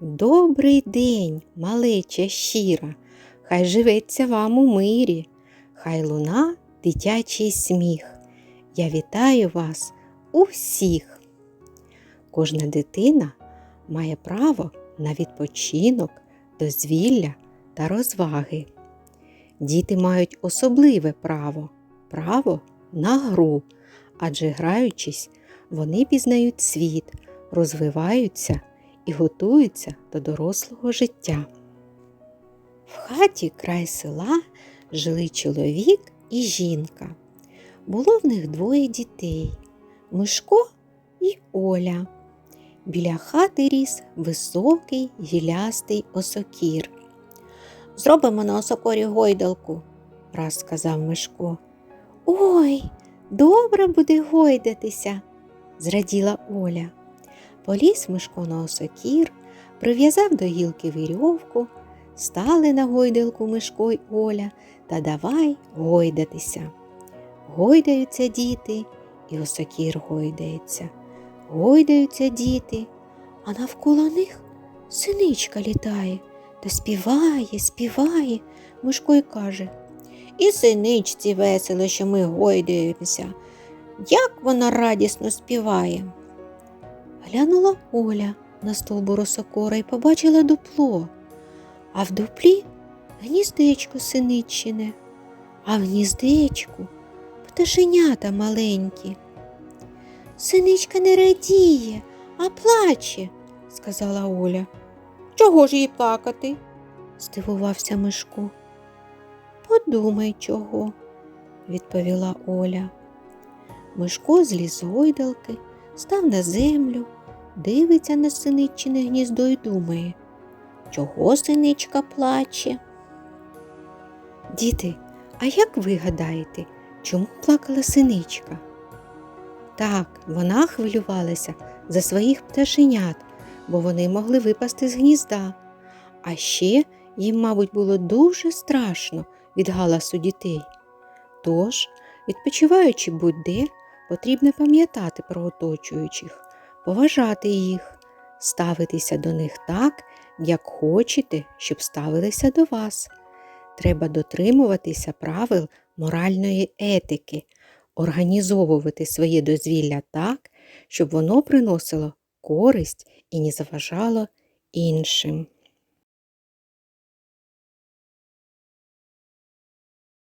Добрий день, малеча щира, хай живеться вам у мирі, хай луна дитячий сміх. Я вітаю вас усіх. Кожна дитина має право на відпочинок, дозвілля та розваги. Діти мають особливе право право на гру, адже граючись, вони пізнають світ, розвиваються і готуються до дорослого життя. В хаті край села жили чоловік і жінка. Було в них двоє дітей Мишко і Оля. Біля хати ріс високий гілястий осокір. Зробимо на осокорі гойдалку, раз сказав Мишко. Ой, добре буде гойдатися, зраділа Оля. Поліз Мишко на осокір, прив'язав до гілки вірьовку, стали на гойдалку Мишко й Оля та давай гойдатися. Гойдаються діти, і осокір гойдається. Гойдаються діти, а навколо них синичка літає та співає, співає. Мишко й каже І синичці весело, що ми гойдаємося. Як вона радісно співає. Глянула Оля на стовбур осокора і побачила дупло, а в дуплі гніздечко синиччине, а в гніздечку пташенята маленькі. Синичка не радіє, а плаче, сказала Оля. Чого ж їй плакати? здивувався Мишко. Подумай чого, відповіла Оля. Мишко зліз з гойдалки, став на землю, дивиться на синиччине гніздо і думає, чого синичка плаче. Діти, а як ви гадаєте, чому плакала синичка? Так, вона хвилювалася за своїх пташенят, бо вони могли випасти з гнізда. А ще їм, мабуть, було дуже страшно від галасу дітей. Тож, відпочиваючи будь-де, потрібно пам'ятати про оточуючих, поважати їх, ставитися до них так, як хочете, щоб ставилися до вас. Треба дотримуватися правил моральної етики, організовувати своє дозвілля так, щоб воно приносило користь і не заважало іншим.